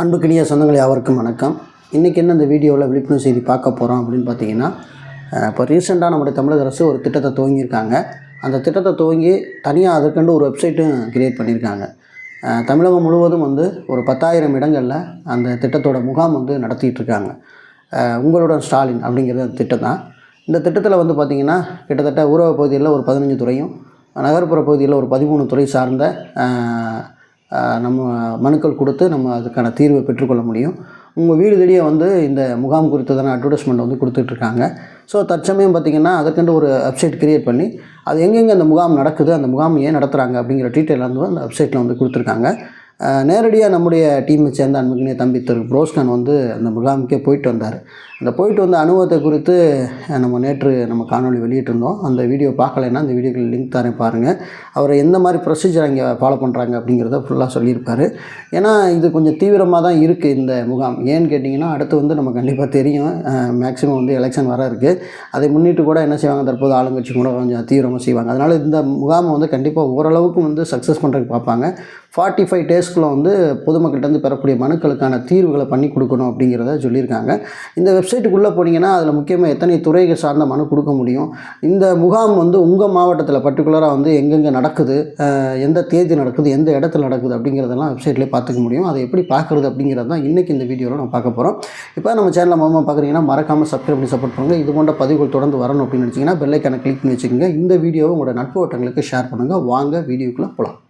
அன்புக்கினிய சொந்தங்கள் யாவருக்கும் வணக்கம். இன்றைக்கி என்ன இந்த வீடியோவில் விழிப்புணர்வு செய்தி பார்க்க போகிறோம் அப்படின்னு பார்த்தீங்கன்னா இப்போ ரீசெண்டாக நம்முடைய தமிழக அரசு ஒரு திட்டத்தை துவங்கியிருக்காங்க. அந்த திட்டத்தை துவங்கி தனியாக அதற்கண்டு ஒரு வெப்சைட்டும் கிரியேட் பண்ணியிருக்காங்க. தமிழகம் முழுவதும் வந்து ஒரு பத்தாயிரம் இடங்களில் அந்த திட்டத்தோட முகாம் வந்து நடத்திட்டு இருக்காங்க உங்களுடன் ஸ்டாலின் அப்படிங்கிறது அந்த திட்டம் தான். இந்த திட்டத்தில் வந்து பார்த்திங்கன்னா கிட்டத்தட்ட ஊரக பகுதியில் ஒரு பதினஞ்சு துறையும் நகர்ப்புற பகுதியில் ஒரு பதிமூணு துறை சார்ந்த நம்ம மனுக்கள் கொடுத்து நம்ம அதுக்கான தீர்வை பெற்றுக்கொள்ள முடியும். உங்கள் வீடு தேடியே வந்து இந்த முகாம் குறித்ததான அட்வர்டைஸ்மெண்ட் வந்து கொடுத்துட்ருக்காங்க. ஸோ தற்சமயம் பார்த்திங்கன்னா அதுக்கென்று ஒரு வெப்சைட் க்ரியேட் பண்ணி அது எங்கெங்கே அந்த முகாம் நடக்குது அந்த முகாம் ஏன் நடத்துகிறாங்க அப்படிங்கிற டீட்டெயில் வந்து அந்த வெப்சைட்டில் வந்து கொடுத்துருக்காங்க. நேரடியாக நம்முடைய டீமை சேர்ந்த அன்புக்குனே தம்பி திரு புரோஸ்கான் வந்து அந்த முகாமுக்கே போயிட்டு வந்தார். இந்த போயிட்டு வந்த அனுபவத்தை குறித்து நம்ம நேற்று நம்ம காணொளி வெளியிட்டிருந்தோம். அந்த வீடியோ பார்க்கலைன்னா அந்த வீடியோக்கு லிங்க் தரேன் பாருங்கள் அவர் எந்த மாதிரி ப்ரொசீஜர் அங்கே ஃபாலோ பண்ணுறாங்க அப்படிங்கிறத ஃபுல்லாக சொல்லியிருப்பார். ஏன்னா இது கொஞ்சம் தீவிரமாக தான் இருக்குது இந்த முகாம். ஏன்னு கேட்டிங்கன்னா அடுத்து வந்து நம்ம கண்டிப்பாக தெரியும். மேக்ஸிமம் வந்து எலெக்ஷன் வர இருக்குது அதை முன்னிட்டு கூட என்ன செய்வாங்க? தற்போது ஆளுங்கட்சி கூட கொஞ்சம் தீவிரமாக செய்வாங்க. அதனால் இந்த முகாமை வந்து கண்டிப்பாக ஓரளவுக்கு வந்து சக்ஸஸ் பண்ணுறதுக்கு பார்ப்பாங்க. ஃபார்ட்டி ஃபைவ் டேஸ்க்குள்ளே வந்து பொதுமக்கள்கிட்ட பெறக்கூடிய மனுக்களுக்கான தீர்வுகளை பண்ணி கொடுக்கணும் அப்படிங்கிறத சொல்லியிருக்காங்க. இந்த வெப்சைட்டுக்குள்ளே போனீங்கன்னா அதில் முக்கியமாக எத்தனை துறைகள் சார்ந்த மனு கொடுக்க முடியும். இந்த முகாம் வந்து உங்கள் மாவட்டத்தில் பர்டிகுலராக வந்து எங்கெங்கே நடக்குது எந்த தேதி நடக்குது எந்த இடத்துல நடக்குது அப்படிங்கிறதெல்லாம் வெப்சைட்லேயே பார்த்துக்க முடியும். அதை எப்படி பார்க்குறது அப்படிங்கிறது தான் இன்றைக்கி இந்த வீடியோவில் நம்ம பார்க்க போகிறோம். இப்போ நம்ம சேனலில் மூலமாக பார்க்குறீங்கன்னா மறக்காமல் சப்ஸ்கிரைப் பண்ணி சப்போர்ட் பண்ணுங்கள் இது போன்ற பதிவுகள் தொடர்ந்து வரணும் அப்படின்னு நினச்சிங்கன்னா பெல்லைக்கான கிளிக் பண்ணி வச்சுக்கோங்க. இந்த வீடியோவை உங்களோட நட்பு வட்டங்களுக்கு ஷேர் பண்ணுங்கள் வாங்க வீடியோக்குள்ளே போகலாம்.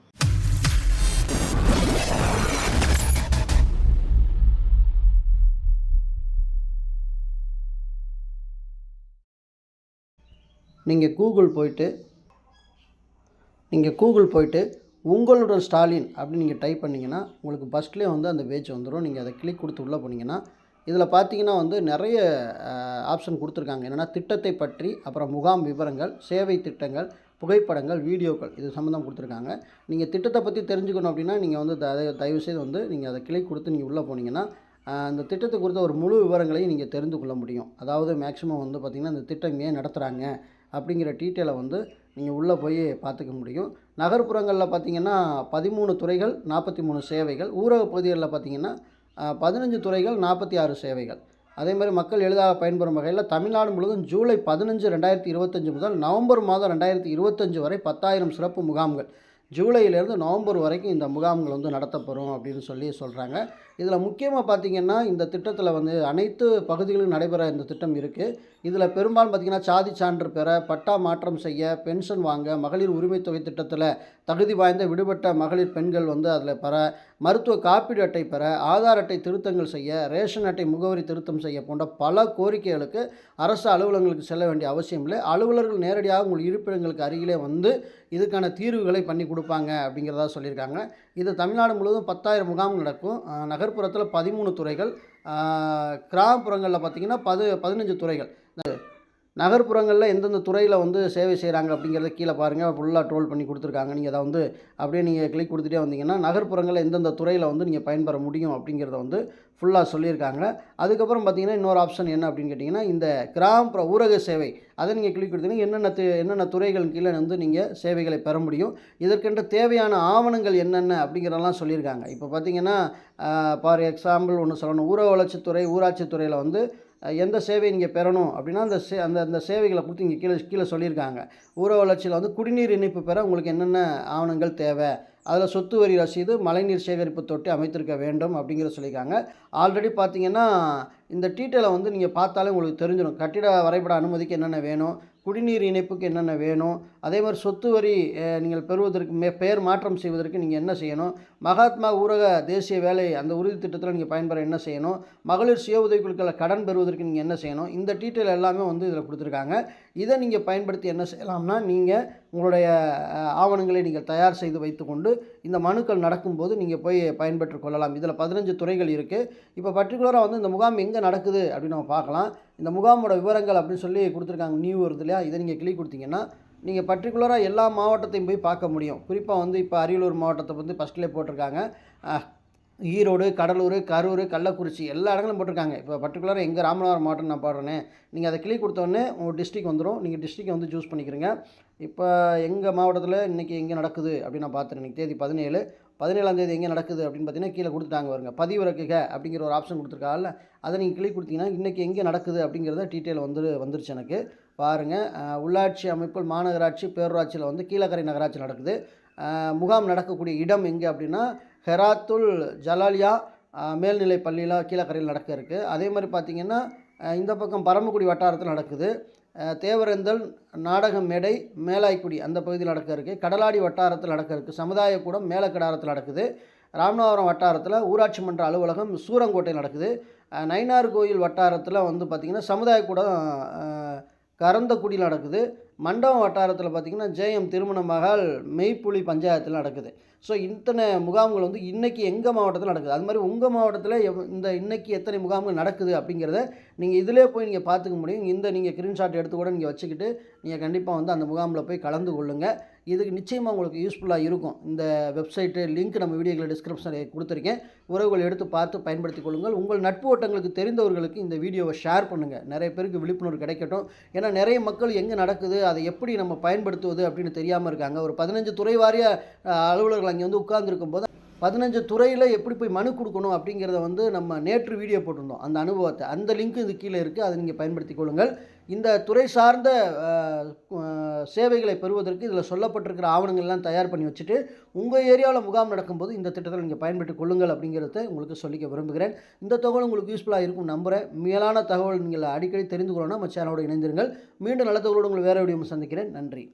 நீங்கள் கூகுள் போயிட்டு நீங்கள் கூகுள் போயிட்டு உங்களுடன் ஸ்டாலின் அப்படின்னு நீங்கள் டைப் பண்ணிங்கன்னா உங்களுக்கு ஃபஸ்ட்லேயே வந்து அந்த பேஜ் வந்துடும் நீங்கள் அதை கிளிக் கொடுத்து உள்ளே போனீங்கன்னா இதில் பார்த்தீங்கன்னா வந்து நிறைய ஆப்ஷன் கொடுத்துருக்காங்க. என்னென்னா திட்டத்தை பற்றி அப்புறம் முகாம் விவரங்கள் சேவை திட்டங்கள் புகைப்படங்கள் வீடியோக்கள் இது சம்மந்தம் கொடுத்துருக்காங்க. நீங்கள் திட்டத்தை பற்றி தெரிஞ்சுக்கணும் அப்படின்னா நீங்கள் வந்து தயவு தயவுசெய்து வந்து நீங்கள் அதை கிளிக் கொடுத்து நீங்கள் உள்ளே போனீங்கன்னா அந்த திட்டத்தை குறித்த ஒரு முழு விவரங்களையும் நீங்கள் தெரிந்து கொள்ள முடியும். அதாவது மேக்ஸிமம் வந்து பார்த்திங்கன்னா இந்த திட்டம் ஏன் நடத்துகிறாங்க அப்படிங்கிற டீட்டெயிலை வந்து நீங்கள் உள்ளே போய் பார்த்துக்க முடியும். நகர்ப்புறங்களில் பார்த்தீங்கன்னா பதிமூணு துறைகள் நாற்பத்தி மூணு சேவைகள். ஊரக பகுதிகளில் பார்த்தீங்கன்னா பதினஞ்சு துறைகள் நாற்பத்தி ஆறு சேவைகள். அதே மாதிரி மக்கள் எளிதாக பயன்பெறும் வகையில் தமிழ்நாடு முழுவதும் ஜூலை பதினஞ்சு ரெண்டாயிரத்தி இருபத்தஞ்சு முதல் நவம்பர் மாதம் ரெண்டாயிரத்தி இருபத்தஞ்சு வரை பத்தாயிரம் சிறப்பு முகாம்கள். ஜூலையிலேருந்து நவம்பர் வரைக்கும் இந்த முகாம்கள் வந்து நடத்தப்படும் அப்படின்னு சொல்லி சொல்கிறாங்க இதில் முக்கியமாக பார்த்திங்கன்னா இந்த திட்டத்தில் வந்து அனைத்து பகுதிகளிலும் நடைபெற இந்த திட்டம் இருக்குது இதில் பெரும்பாலும் பார்த்திங்கன்னா சாதி சான்று பெற பட்டா மாற்றம் செய்ய பென்ஷன் வாங்க மகளிர் உரிமைத்தொகை திட்டத்தில் தகுதி வாய்ந்த விடுபட்ட மகளிர் பெண்கள் வந்து அதில் பெற மருத்துவ காப்பீடு அட்டை பெற ஆதார் அட்டை திருத்தங்கள் செய்ய ரேஷன் அட்டை முகவரி திருத்தம் செய்ய போன்ற பல கோரிக்கைகளுக்கு அரசு அலுவலகங்களுக்கு செல்ல வேண்டிய அவசியம் இல்லை. அலுவலர்கள் நேரடியாக உங்கள் இருப்பிடங்களுக்கு அருகிலே வந்து இதுக்கான தீர்வுகளை பண்ணி கொடுப்பாங்க அப்படிங்கிறதா சொல்லியிருக்காங்க. இது தமிழ்நாடு முழுவதும் பத்தாயிரம் முகாம்கள் நடக்கும். நகர்ப்புறத்தில் பதிமூணு துறைகள். கிராமப்புறங்களில் பார்த்திங்கன்னா பது பதினஞ்சு துறைகள். நகர்ப்புறங்களில் எந்தெந்த துறையில் வந்து சேவை செய்கிறாங்க அப்படிங்கிறத கீழே பாருங்கள் ஃபுல்லாக ட்ரோல் பண்ணி கொடுத்துருக்காங்க. நீங்கள் அதை வந்து அப்படியே நீங்கள் கிளிக் கொடுத்துட்டே வந்தீங்கன்னா நகர்ப்புறங்களில் எந்தெந்த துறையில் வந்து நீங்கள் பயன்பெற முடியும் அப்படிங்கிறத வந்து ஃபுல்லாக சொல்லியிருக்காங்க. அதுக்கப்புறம் பார்த்தீங்கன்னா இன்னொரு ஆப்ஷன் என்ன அப்படின்னு கேட்டிங்கன்னா இந்த கிராமப்புற ஊரக சேவை. அதை நீங்கள் கிளிக் கொடுத்தீங்கன்னா என்னென்ன து- என்னென்ன துறைகள் கீழே வந்து நீங்கள் சேவைகளை பெற முடியும் இதற்கென்று தேவையான ஆவணங்கள் என்னென்ன அப்படிங்கிறதெல்லாம் சொல்லியிருக்காங்க. இப்போ பார்த்தீங்கன்னா ஃபார் எக்ஸாம்பிள் ஒன்று சொல்லணும். ஊரக வளர்ச்சித்துறை ஊராட்சித்துறையில் வந்து எந்த சேவை நீங்கள் பெறணும் அப்படின்னா அந்த சே அந்த அந்த சேவைகளை கொடுத்து இங்கே கீழே கீழே சொல்லியிருக்காங்க. ஊரக வளர்ச்சியில் வந்து குடிநீர் இணைப்பு பெற உங்களுக்கு என்னென்ன ஆவணங்கள் தேவை? அதில் சொத்து வரி ரசீது மழைநீர் சேகரிப்பு தொட்டி அமைத்திருக்க வேண்டும் அப்படிங்கிறத சொல்லியிருக்காங்க. ஆல்ரெடி பார்த்தீங்கன்னா இந்த டீட்டெயிலை வந்து நீங்கள் பார்த்தாலே உங்களுக்கு தெரிஞ்சிடும் கட்டிட வரைபட அனுமதிக்கு என்னென்ன வேணும்? குடிநீர் இணைப்புக்கு என்னென்ன வேணும்? அதே மாதிரி சொத்து வரி நீங்கள் பெறுவதற்கு மே பெயர் மாற்றம் செய்வதற்கு நீங்கள் என்ன செய்யணும்? மகாத்மா ஊரக தேசிய வேலை அந்த உறுதி திட்டத்தில் நீங்கள் பயன்பெற என்ன செய்யணும்? மகளிர் சுய உதவிக்குழுக்களை கடன் பெறுவதற்கு நீங்கள் என்ன செய்யணும்? இந்த டீட்டெயில் எல்லாமே வந்து இதில் கொடுத்துருக்காங்க. இதை நீங்கள் பயன்படுத்தி என்ன செய்யலாம்னா நீங்கள் உங்களுடைய ஆவணங்களை நீங்கள் தயார் செய்து வைத்துக்கொண்டு இந்த மனுக்கள் நடக்கும்போது நீங்கள் போய் பயன்பெற்று கொள்ளலாம். இதில் பதினஞ்சு துறைகள் இருக்குது இப்போ பர்டிகுலராக வந்து இந்த முகாம் எங்கே நடக்குது அப்படின்னு நம்ம பார்க்கலாம். இந்த முகாமோட விவரங்கள் அப்படின்னு சொல்லி கொடுத்துருக்காங்க. நியூ வருது இல்லையா இதை நீங்கள் கிளிக் கொடுத்தீங்கன்னா நீங்கள் பர்டிகுலராக எல்லா மாவட்டத்தையும் போய் பார்க்க முடியும். குறிப்பாக வந்து இப்போ அரியலூர் மாவட்டத்தை வந்து ஃபஸ்ட்டில் போட்டிருக்காங்க. ஈரோடு கடலூர் கரூர் கள்ளக்குறிச்சி எல்லா இடங்களும் போட்டிருக்காங்க. இப்போ பர்டிகுலராக எங்கள் ராமநாதபுரம் மாவட்டம் நான் பாடுறேனே நீங்கள் அதை கிளிக் கொடுத்தோடனே உங்கள் டிஸ்ட்ரிக் வந்துடும் நீங்கள் டிஸ்ட்ரிக்டை வந்து சூஸ் பண்ணிக்கிறீங்க. இப்போ எங்கள் மாவட்டத்தில் இன்றைக்கி எங்கே நடக்குது அப்படின்னு நான் பார்த்துருக்கேன் இன்றைக்கி தேதி பதினேழு. பதினேழாம் தேதி எங்கே நடக்குது அப்படின்னு பார்த்தீங்கன்னா கீழே கொடுத்துட்டாங்க வருங்க பதிவிறக்குக அப்படிங்கிற ஒரு ஆப்ஷன் கொடுத்துருக்காங்கல்ல அதை நீங்கள் கிளிக் கொடுத்தீங்கன்னா இன்றைக்கி எங்கே நடக்குது அப்படிங்கிறத டீட்டெயில் வந்து வந்துருச்சு எனக்கு. பாருங்கள் உள்ளாட்சி அமைப்புகள் மாநகராட்சி பேரூராட்சியில் வந்து கீழக்கரை நகராட்சி நடக்குது. முகாம் நடக்கக்கூடிய இடம் எங்கே அப்படின்னா ஹெராத்துல் ஜலாலியா மேல்நிலை பள்ளியில் கீழக்கரையில் நடக்க இருக்குது அதே மாதிரி பார்த்திங்கன்னா இந்த பக்கம் பரமக்குடி வட்டாரத்தில் நடக்குது. தேவரந்தல் நாடக மேடை மேலாய்க்குடி அந்த பகுதியில் நடக்க இருக்குது கடலாடி வட்டாரத்தில் நடக்க இருக்குது சமுதாய கூடம் மேலக்கடாரத்தில் நடக்குது. ராமநாதபுரம் வட்டாரத்தில் ஊராட்சி மன்ற அலுவலகம் சூரங்கோட்டை நடக்குது. நயினார் கோயில் வட்டாரத்தில் வந்து பார்த்திங்கன்னா சமுதாய கூடம் கரந்தக்குடியில் நடக்குது. மண்டபம் வட்டாரத்தில் பார்த்திங்கன்னா ஜேஎம் திருமண மகால் மெய்ப்புலி பஞ்சாயத்தில் நடக்குது. ஸோ இத்தனை முகாம்கள் வந்து இன்றைக்கி எங்கள் மாவட்டத்தில் நடக்குது? அது மாதிரி உங்கள் மாவட்டத்தில் எவ் இந்த இன்றைக்கி எத்தனை முகாம்கள் நடக்குது அப்படிங்கிறத நீங்கள் இதிலே போய் நீங்கள் பார்த்துக்க முடியும். இந்த நீங்கள் ஸ்க்ரீன்ஷாட் எடுத்து கூட நீங்கள் வச்சுக்கிட்டு நீங்கள் கண்டிப்பாக வந்து அந்த முகாமில் போய் கலந்து கொள்ளுங்கள் இதுக்கு நிச்சயமாக உங்களுக்கு யூஸ்ஃபுல்லாக இருக்கும். இந்த வெப்சைட்டு லிங்க் நம்ம வீடியோக்களை டிஸ்கிரிப்ஷனில் கொடுத்துருக்கேன். உறவுகள் எடுத்து பார்த்து பயன்படுத்திக் கொள்ளுங்கள். உங்கள் நட்பு ஓட்டங்களுக்கு தெரிந்தவர்களுக்கு இந்த வீடியோவை ஷேர் பண்ணுங்கள் நிறைய பேருக்கு விழிப்புணர்வு கிடைக்கட்டும். ஏன்னா நிறைய மக்கள் எங்கே நடக்குது அதை எப்படி நம்ம பயன்படுத்துவது அப்படின்னு தெரியாமல் இருக்காங்க. ஒரு பதினஞ்சு துறை வாரிய அலுவலர்கள் அங்கே வந்து உட்கார்ந்துருக்கும் போது பதினஞ்சு துறையில் எப்படி போய் மனு கொடுக்கணும் அப்படிங்கிறத வந்து நம்ம நேற்று வீடியோ போட்டிருந்தோம். அந்த அனுபவத்தை. அந்த லிங்க் இது கீழே இருக்குது அதை நீங்கள் பயன்படுத்திக் கொள்ளுங்கள். இந்த துறை சார்ந்த சேவைகளை பெறுவதற்கு இதில் சொல்லப்பட்டிருக்கிற ஆவணங்கள்லாம் தயார் பண்ணி வச்சுட்டு உங்கள் ஏரியாவில் முகாம் நடக்கும்போது இந்த திட்டத்தில் நீங்கள் பயன்படுத்திக் கொள்ளுங்கள் அப்படிங்கிறத உங்களுக்கு சொல்லிக்க விரும்புகிறேன். இந்த தகவல் உங்களுக்கு யூஸ்ஃபுல்லாக இருக்கும் நம்புகிறேன் மேலான தகவல் நீங்கள் அடிக்கடி தெரிந்து கொள்ளணும். நம்ம சேனலோடு இணைந்திருங்கள். மீண்டும் நல்ல தகவலோடு உங்களை வேறு வீடியோ சந்திக்கிறேன். நன்றி.